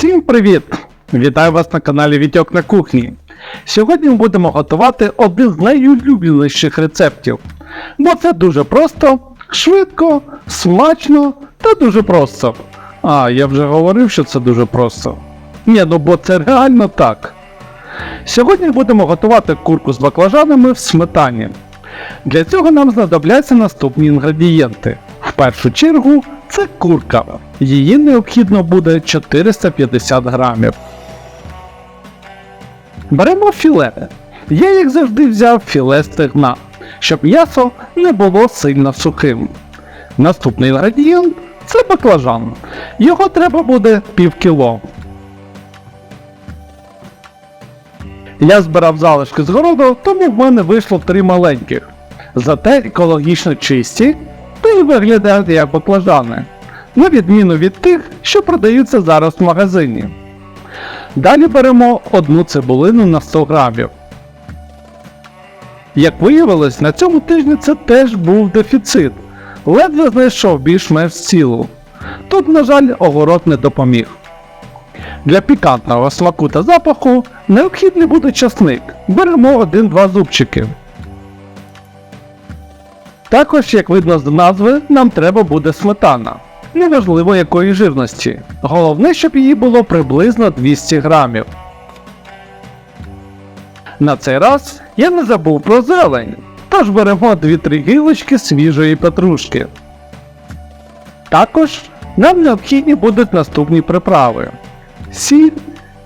Всім привіт! Вітаю вас на каналі Вітьок на кухні. Сьогодні ми будемо готувати один з найулюбленіших рецептів. Бо це дуже просто, швидко, смачно та дуже просто. А, я вже говорив, що це дуже просто. Ні, ну бо це реально так. Сьогодні будемо готувати курку з баклажанами в сметані. Для цього нам знадобляться наступні інгредієнти. В першу чергу це курка. Її необхідно буде 450 грамів. Беремо філе. Я, як завжди, взяв філе стегна, щоб м'ясо не було сильно сухим. Наступний інгредієнт це баклажан. Його треба буде пів кіло. Я збирав залишки з городу, тому в мене вийшло три маленьких. Зате екологічно чисті та й виглядають як баклажани, на відміну від тих, що продаються зараз в магазині. Далі беремо одну цибулину на 100 грамів. Як виявилось, на цьому тижні це теж був дефіцит. Ледве знайшов більш-менш цілу. Тут, на жаль, огород не допоміг. Для пікантного смаку та запаху необхідний буде часник. Беремо 1-2 зубчики. Також, як видно з назви, нам треба буде сметана. Неважливо якої жирності. Головне, щоб її було приблизно 200 грамів. На цей раз я не забув про зелень. Тож беремо 2-3 гілочки свіжої петрушки. Також нам необхідні будуть наступні приправи: сіль,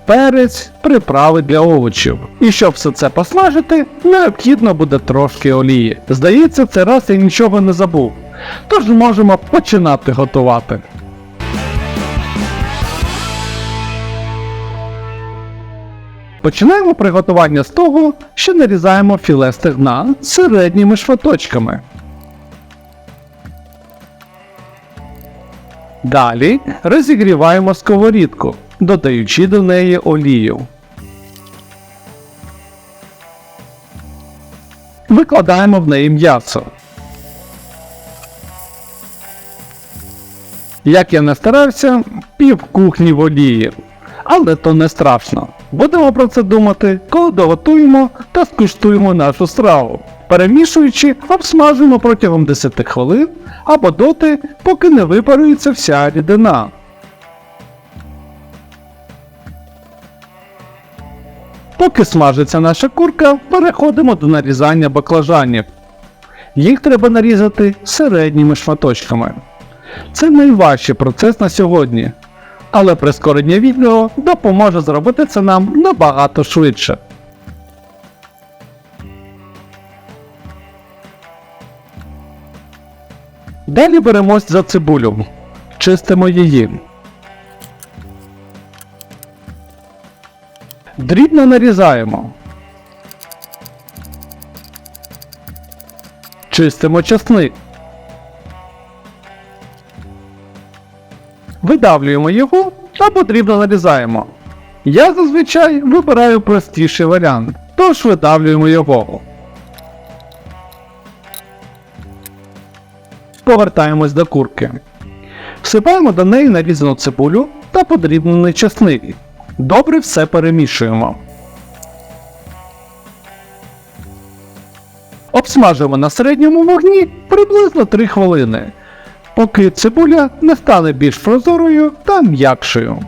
перець, приправи для овочів. І щоб все це посмажити, необхідно буде трошки олії. Здається, цей раз я нічого не забув. Тож можемо починати готувати. Починаємо приготування з того, що нарізаємо філе стегна середніми шматочками. Далі розігріваємо сковорідку, додаючи до неї олію. Викладаємо в неї м'ясо. Як я не старався, пів кухні в олії. Але то не страшно. Будемо про це думати, коли доготуємо та скуштуємо нашу страву. Перемішуючи, обсмажуємо протягом 10 хвилин або доти, поки не випарується вся рідина. Поки смажиться наша курка, переходимо до нарізання баклажанів. Їх треба нарізати середніми шматочками. Це найважчий процес на сьогодні, але прискорення відео допоможе зробити це нам набагато швидше. Далі беремось за цибулю, чистимо її. Дрібно нарізаємо. Чистимо часник. Видавлюємо його та потрібно нарізаємо. Я зазвичай вибираю простіший варіант, тож видавлюємо його. Повертаємось до курки. Всипаємо до неї нарізану цибулю та подрібнений чесник. Добре все перемішуємо. Обсмажуємо на середньому вогні приблизно 3 хвилини поки цибуля не стане більш прозорою та м'якшою.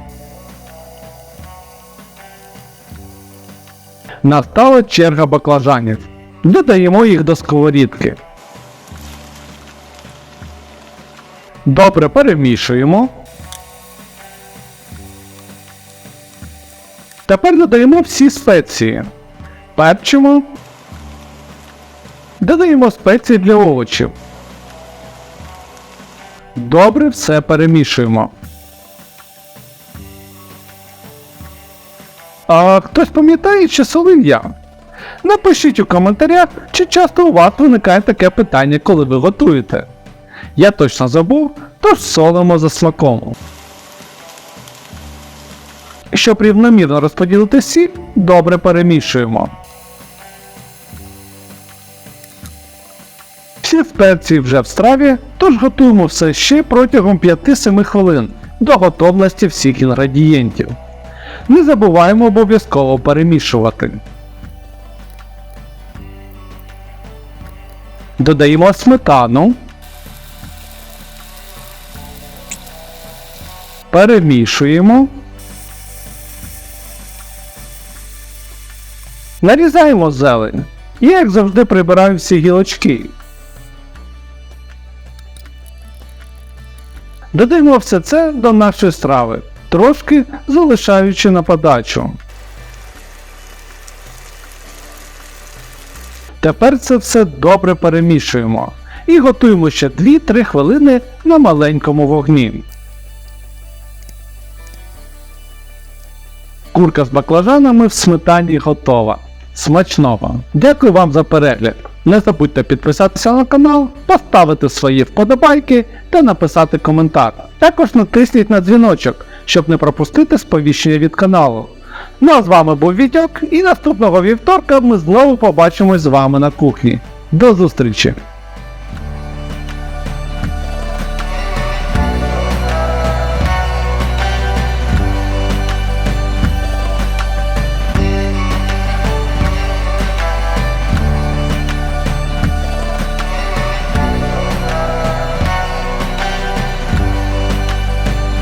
Настала черга баклажанів. Додаємо їх до сковорідки. Добре перемішуємо. Тепер додаємо всі спеції. Перчимо. Додаємо спеції для овочів. Добре все перемішуємо. А хтось пам'ятає, чи солив я? Напишіть у коментарях, чи часто у вас виникає таке питання, коли ви готуєте. Я точно забув, тож солимо за смаком. Щоб рівномірно розподілити сіль, добре перемішуємо. Всі спеції вже в страві, тож готуємо все ще протягом 5-7 хвилин, до готовності всіх інгредієнтів. Не забуваємо обов'язково перемішувати. Додаємо сметану. Перемішуємо. Нарізаємо зелень. Я, як завжди, прибираю всі гілочки. Додаємо все це до нашої страви, трошки залишаючи на подачу. Тепер це все добре перемішуємо і готуємо ще 2-3 хвилини на маленькому вогні. Курка з баклажанами в сметані готова. Смачного! Дякую вам за перегляд! Не забудьте підписатися на канал, поставити свої вподобайки та написати коментар. Також натисніть на дзвіночок, щоб не пропустити сповіщення від каналу. Ну а з вами був Вітьок і наступного вівторка ми знову побачимось з вами на кухні. До зустрічі!